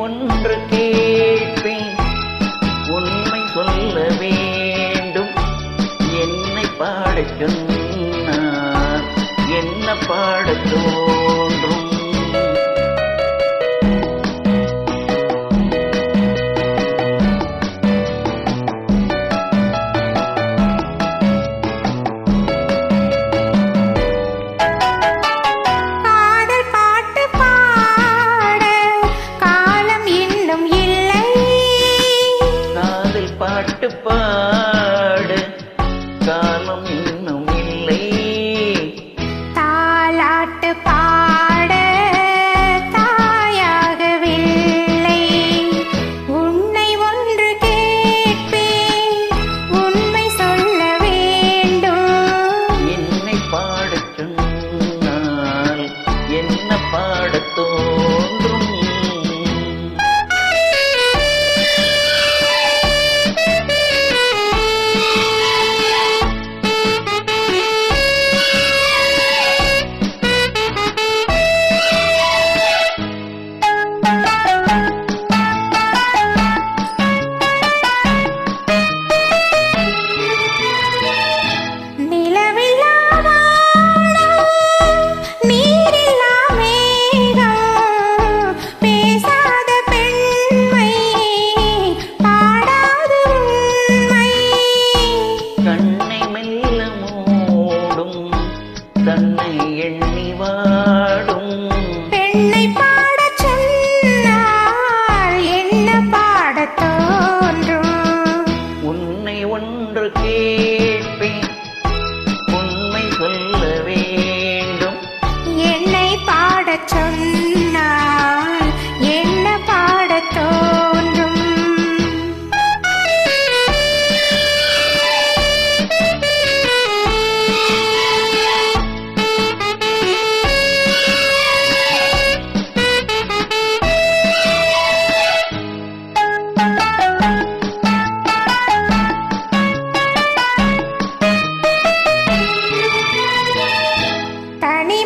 ஒன்று கேட்பேன். உண்மை சொல்ல வேண்டும். என்னை பாடச் சொன்னார். என்ன பாடத்தோ பாட்டு தன்னை எண்ணி வாடும்.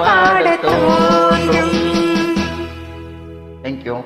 பாட தேங்க்யூ